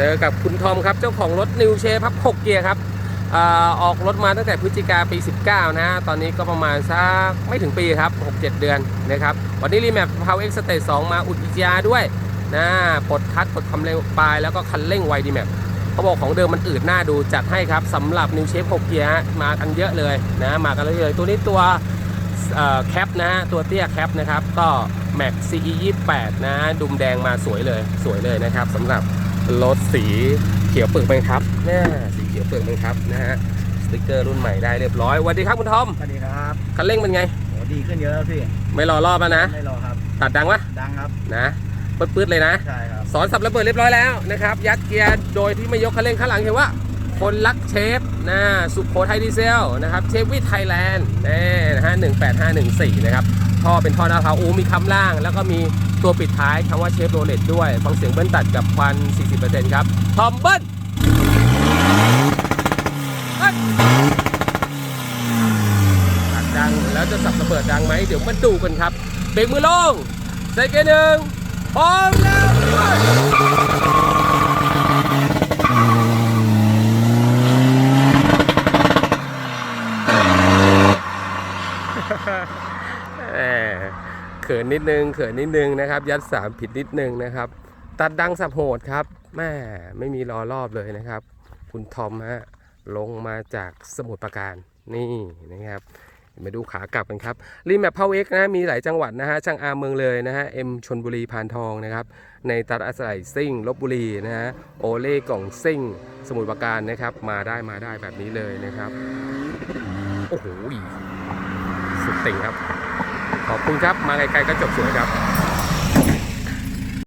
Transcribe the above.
เจอกับคุณทอมครับ เจ้าของรถนิวเชฟครับ 6 เกียร์ครับอออกรถมาตั้งแต่พฤศจิกาปี 19นะตอนนี้ก็ประมาณสักไม่ถึงปีครับ 6-7 เดือนนะครับ วันนี้รีแมปพาวเอ็กซ์สเตจ2มาอุดอีจีด้วยนะปลดทัดปลดความเร็วปลายแล้วก็คันเร่งไวดีแมปเขาบอกของเดิมมันอืดหน้าดูจัดให้ครับสำหรับนิวเชฟ6เกียร์มากันเยอะเลยนะ มากันเลยตัวนี้ตัวแคปนะฮะตัวเตี้ยแคปนะครับ ก็แม็ก CE 28นะดุมแดงมาสวยเลยสวยเลยนะครับสำหรับ รถสีเขียวเปลือกแมงครับแน่สีเขียวเปลือกแมงครับนะฮะสติกเกอร์รุ่นใหม่ได้เรียบร้อยสวัสดีครับคุณทอมสวัสดีครับคันเร่งเป็นไงโหดีขึ้นเยอะแล้วพี่ไม่รอรอบแล้วนะไม่รอครับ ตัดดังวะดังครับนะปื๊ดๆเลยนะใช่ครับสอนสับระเบิดเรียบร้อยแล้วนะครับ ยัดเกียร์โดยที่ไม่ยกคันเร่งข้างหลังเห็นว่าคนรักเชฟนะสุโขทัยดีเซลนะครับเชฟวิทไทยแลนด์แน่นะฮะ18514นะครับท่อเป็นท่อหน้าเท้าอูมีคำล่าง แล้วก็มีตัวปิดท้ายคำว่าเชฟโรเลตด้วย ฟังเสียงเบิ้ลตัดกับควัน 40%ครับ ทอมเบิ้ลเอ้ยดัง แล้วจะสับระเบิดดังไหม เดี๋ยวมาดูกันครับ เบรกมือลง ใส่เกียร์หนึ่งพร้อมแล้ว เขินนิดนึง เขินนิดนึงนะครับ ยัดสามผิดนิดนึงนะครับ ตัดดังสับโหดครับแม่ไม่มีรอรอบเลยนะครับ คุณทอมฮะลงมาจากสมุทรปราการนี่นะครับมาดูขากลับกันครับรีแมปพาเอ็กนะมีหลายจังหวัดนะฮะช่างอาเมืองเลยนะฮะเอ็มชนบุรีพานทองนะครับในตัดอาศัยซิ่งลบบุรีนะฮะโอเล่กล่องซิ่ง สมุทรปราการนะครับ มาได้มาได้แบบนี้เลยนะครับ โอ้โหสุดติ่งครับ ขอบคุณครับ มาไกลๆก็จบสวยครับ